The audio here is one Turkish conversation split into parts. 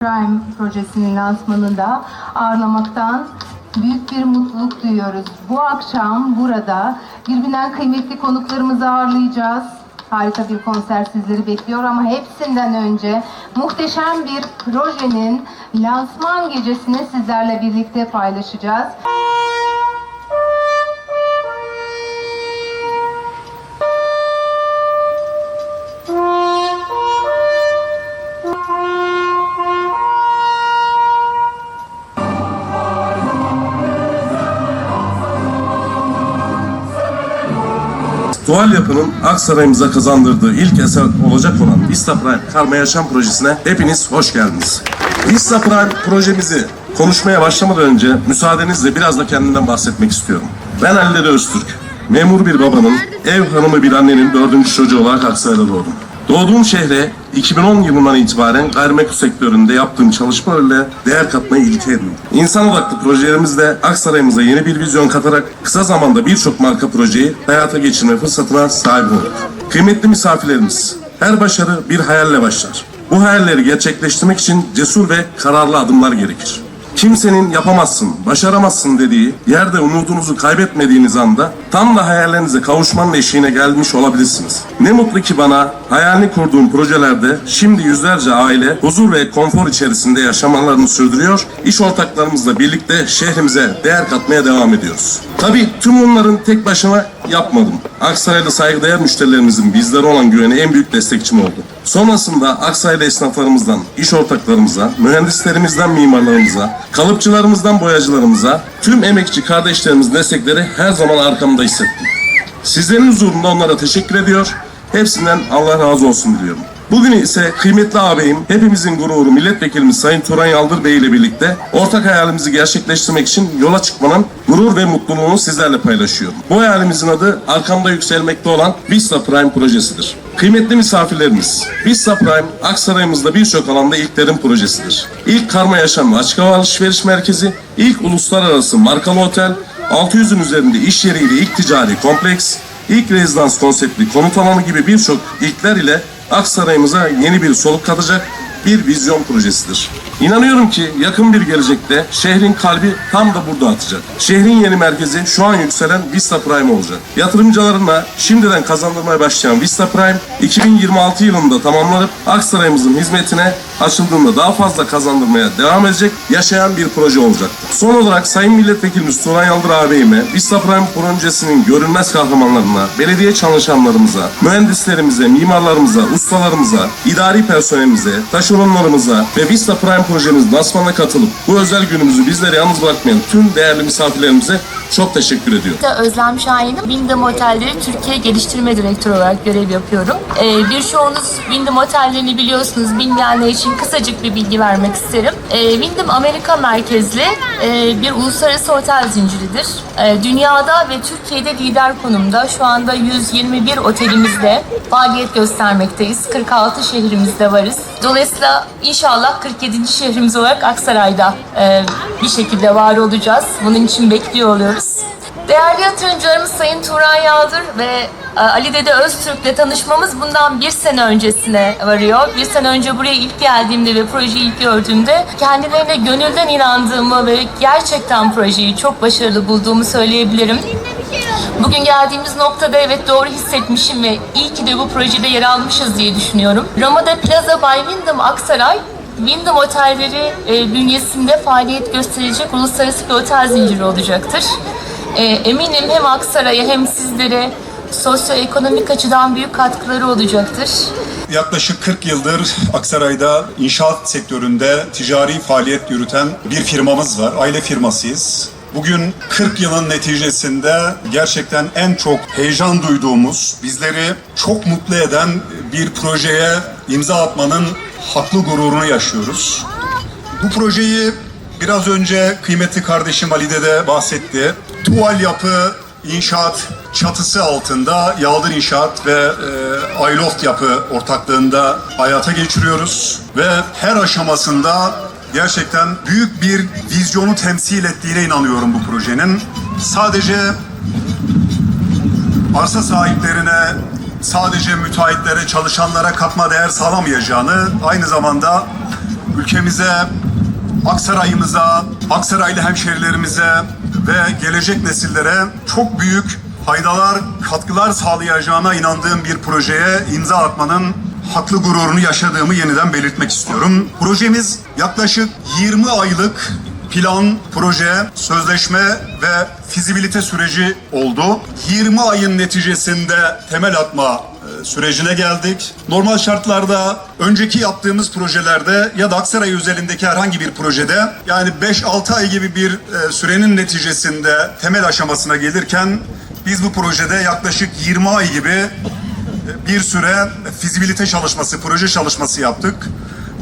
Prime projesinin lansmanında ağırlamaktan büyük bir mutluluk duyuyoruz. Bu akşam burada birbirinden kıymetli konuklarımızı ağırlayacağız. Harika bir konser sizleri bekliyor ama hepsinden önce muhteşem bir projenin lansman gecesini sizlerle birlikte paylaşacağız. Doğal yapının Aksaray'ımıza kazandırdığı ilk eser olacak olan Vista Prime Karma Yaşam Projesi'ne hepiniz hoş geldiniz. Vista Prime projemizi konuşmaya başlamadan önce müsaadenizle biraz da kendimden bahsetmek istiyorum. Ben Ali Dede Öztürk. Memur bir babanın, ev hanımı bir annenin dördüncü çocuğu olarak Aksaray'da doğdum. Doğduğum şehre 2010 yılından itibaren gayrimenkul sektöründe yaptığım çalışmalarla değer katmayı ilke edindim. İnsan odaklı projelerimizle Aksaray'ımıza yeni bir vizyon katarak kısa zamanda birçok marka projeyi hayata geçirme fırsatına sahip olduk. Kıymetli misafirlerimiz, her başarı bir hayalle başlar. Bu hayalleri gerçekleştirmek için cesur ve kararlı adımlar gerekir. Kimsenin yapamazsın, başaramazsın dediği, yerde umudunuzu kaybetmediğiniz anda tam da hayallerinize kavuşmanın eşiğine gelmiş olabilirsiniz. Ne mutlu ki bana hayalini kurduğum projelerde şimdi yüzlerce aile huzur ve konfor içerisinde yaşamalarını sürdürüyor, iş ortaklarımızla birlikte şehrimize değer katmaya devam ediyoruz. Tabii tüm bunların tek başına yapmadım. Aksaray'da saygıdeğer müşterilerimizin bizlere olan güveni en büyük destekçim oldu. Sonrasında Aksaray'da esnaflarımızdan, iş ortaklarımıza, mühendislerimizden mimarlarımıza, kalıpçılarımızdan boyacılarımıza, tüm emekçi kardeşlerimizin destekleri her zaman arkamda hissettim. Sizlerin huzurunda onlara teşekkür ediyor, hepsinden Allah razı olsun diliyorum. Bugün ise kıymetli ağabeyim, hepimizin gururu milletvekilimiz Sayın Turan Yaldır Bey ile birlikte ortak hayalimizi gerçekleştirmek için yola çıkmanın gurur ve mutluluğunu sizlerle paylaşıyorum. Bu hayalimizin adı arkamda yükselmekte olan Vista Prime projesidir. Kıymetli misafirlerimiz, Vista Prime Aksaray'ımızda birçok alanda ilklerin projesidir. İlk karma yaşamlı açık hava alışveriş merkezi, ilk uluslararası markalı otel, 600'ün üzerinde iş yeriyle ilk ticari kompleks, ilk rezidans konseptli konut alanı gibi birçok ilkler ile Aksaray'ımıza yeni bir soluk katacak bir vizyon projesidir. İnanıyorum ki yakın bir gelecekte şehrin kalbi tam da burada atacak. Şehrin yeni merkezi şu an yükselen Vista Prime olacak. Yatırımcılarına şimdiden kazandırmaya başlayan Vista Prime 2026 yılında tamamlanıp Aksaray'ımızın hizmetine açıldığında daha fazla kazandırmaya devam edecek yaşayan bir proje olacaktır. Son olarak Sayın Milletvekilimiz Turan Yaldır ağabeyime Vista Prime projesinin görünmez kahramanlarına, belediye çalışanlarımıza, mühendislerimize, mimarlarımıza, ustalarımıza, idari personelimize, taşeronlarımıza ve Vista Prime projemiz lansmanına katılıp bu özel günümüzü bizleri yalnız bırakmayan tüm değerli misafirlerimize çok teşekkür ediyorum. Özlem Şahin'im. Wyndham Otelleri Türkiye Geliştirme Direktörü olarak görev yapıyorum. Ee, birçoğunuz Wyndham Otellerini biliyorsunuz. Bilmeyenler için kısacık bir bilgi vermek isterim. Ee, Wyndham Amerika merkezli e, bir uluslararası otel zinciridir. Ee, dünyada ve Türkiye'de lider konumda. Şu anda 121 otelimizde faaliyet göstermekteyiz. 46 şehrimizde varız. Dolayısıyla inşallah 47. şehrimiz olarak Aksaray'da e, bir şekilde var olacağız. Bunun için bekliyor oluyoruz. Değerli yatırımcılarımız Sayın Turan Yaldır ve e, Ali Dede Öztürk'le tanışmamız bundan bir sene öncesine varıyor. Bir sene önce buraya ilk geldiğimde ve projeyi ilk gördüğümde kendilerine gönülden inandığımı ve gerçekten projeyi çok başarılı bulduğumu söyleyebilirim. Bugün geldiğimiz noktada evet doğru hissetmişim ve iyi ki de bu projede yer almışız diye düşünüyorum. Ramada Plaza by Wyndham Aksaray Wyndham Otelleri e, bünyesinde faaliyet gösterecek uluslararası bir otel zinciri olacaktır. E, eminim hem Aksaray'a hem sizlere sosyoekonomik açıdan büyük katkıları olacaktır. Yaklaşık 40 yıldır Aksaray'da inşaat sektöründe ticari faaliyet yürüten bir firmamız var. Aile firmasıyız. Bugün 40 yılın neticesinde gerçekten en çok heyecan duyduğumuz, bizleri çok mutlu eden bir projeye imza atmanın haklı gururunu yaşıyoruz. Bu projeyi biraz önce kıymetli kardeşim Ali'de de bahsetti. Tuval yapı inşaat çatısı altında Yaldır İnşaat ve e, Ayloft Yapı ortaklığında hayata geçiriyoruz. Ve her aşamasında gerçekten büyük bir vizyonu temsil ettiğine inanıyorum bu projenin. Sadece arsa sahiplerine, sadece müteahhitlere, çalışanlara katma değer sağlamayacağını, aynı zamanda ülkemize, Aksaray'ımıza, Aksaraylı hemşerilerimize ve gelecek nesillere çok büyük faydalar, katkılar sağlayacağına inandığım bir projeye imza atmanın haklı gururunu yaşadığımı yeniden belirtmek istiyorum. Projemiz yaklaşık 20 aylık plan, proje, sözleşme ve fizibilite süreci oldu. 20 ayın neticesinde temel atma e, sürecine geldik. Normal şartlarda önceki yaptığımız projelerde ya da Aksaray özelindeki herhangi bir projede yani 5-6 ay gibi bir e, sürenin neticesinde temel aşamasına gelirken biz bu projede yaklaşık 20 ay gibi e, bir süre fizibilite çalışması, proje çalışması yaptık.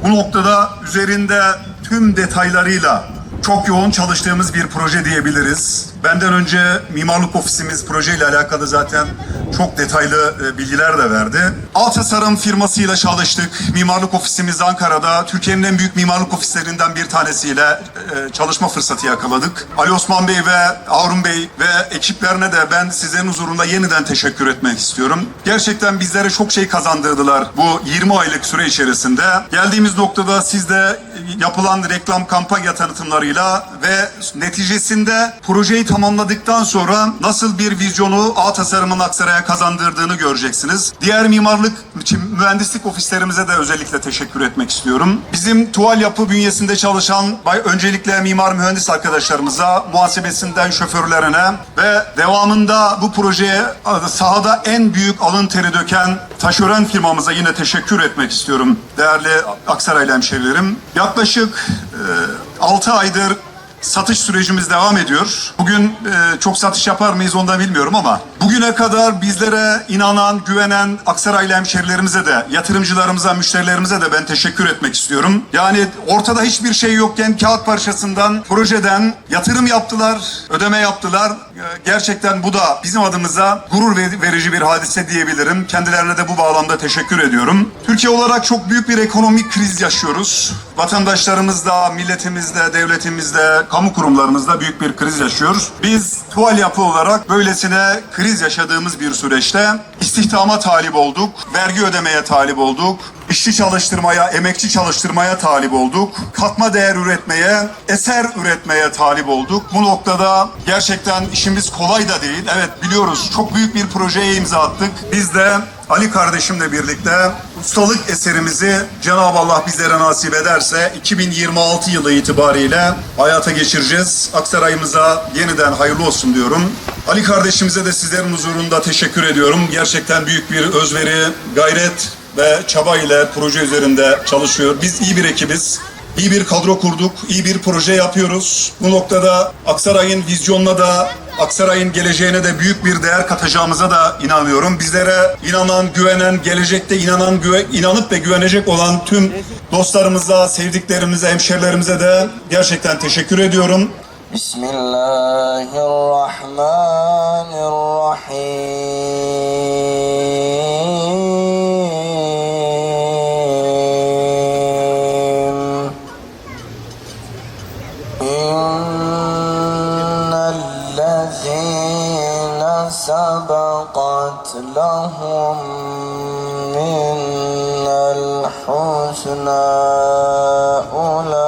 Bu noktada üzerinde tüm detaylarıyla çok yoğun çalıştığımız bir proje diyebiliriz. Benden önce mimarlık ofisimiz projeyle alakalı zaten çok detaylı e, bilgiler de verdi. Alt tasarım firmasıyla çalıştık. Mimarlık ofisimiz Ankara'da. Türkiye'nin en büyük mimarlık ofislerinden bir tanesiyle e, çalışma fırsatı yakaladık. Ali Osman Bey ve Harun Bey ve ekiplerine de ben sizlerin huzurunda yeniden teşekkür etmek istiyorum. Gerçekten bizlere çok şey kazandırdılar bu 20 aylık süre içerisinde. Geldiğimiz noktada siz de yapılan reklam kampanya tanıtımlarıyla ve neticesinde projeyi tamamladıktan sonra nasıl bir vizyonu A tasarımın Aksaray'a kazandırdığını göreceksiniz. Diğer mimarlık, mühendislik ofislerimize de özellikle teşekkür etmek istiyorum. Bizim tuval yapı bünyesinde çalışan öncelikle mimar mühendis arkadaşlarımıza, muhasebesinden şoförlerine ve devamında bu projeye sahada en büyük alın teri döken taşören firmamıza yine teşekkür etmek istiyorum değerli Aksaraylı hemşehrilerim. Yaklaşık e, 6 aydır satış sürecimiz devam ediyor. Bugün e, çok satış yapar mıyız onu da bilmiyorum ama bugüne kadar bizlere inanan, güvenen Aksaraylı hemşerilerimize de, yatırımcılarımıza, müşterilerimize de ben teşekkür etmek istiyorum. Yani ortada hiçbir şey yokken kağıt parçasından, projeden yatırım yaptılar, ödeme yaptılar. E, gerçekten bu da bizim adımıza gurur ver- verici bir hadise diyebilirim. Kendilerine de bu bağlamda teşekkür ediyorum. Türkiye olarak çok büyük bir ekonomik kriz yaşıyoruz. Vatandaşlarımızla, milletimizle, devletimizle, kamu kurumlarımızda büyük bir kriz yaşıyoruz. Biz tuval yapı olarak böylesine kriz yaşadığımız bir süreçte istihdama talip olduk, vergi ödemeye talip olduk, işçi çalıştırmaya, emekçi çalıştırmaya talip olduk. Katma değer üretmeye, eser üretmeye talip olduk. Bu noktada gerçekten işimiz kolay da değil. Evet biliyoruz çok büyük bir projeye imza attık. Biz de Ali kardeşimle birlikte ustalık eserimizi Cenab-ı Allah bizlere nasip ederse 2026 yılı itibariyle hayata geçireceğiz. Aksaray'ımıza yeniden hayırlı olsun diyorum. Ali kardeşimize de sizlerin huzurunda teşekkür ediyorum. Gerçekten büyük bir özveri, gayret ve çaba ile proje üzerinde çalışıyor. Biz iyi bir ekibiz. İyi bir kadro kurduk, iyi bir proje yapıyoruz. Bu noktada Aksaray'ın vizyonuna da, Aksaray'ın geleceğine de büyük bir değer katacağımıza da inanıyorum. Bizlere inanan, güvenen, gelecekte inanan, güve, inanıp ve güvenecek olan tüm dostlarımıza, sevdiklerimize, hemşerilerimize de gerçekten teşekkür ediyorum. Bismillahirrahmanirrahim. لهم من الحسنى أولئك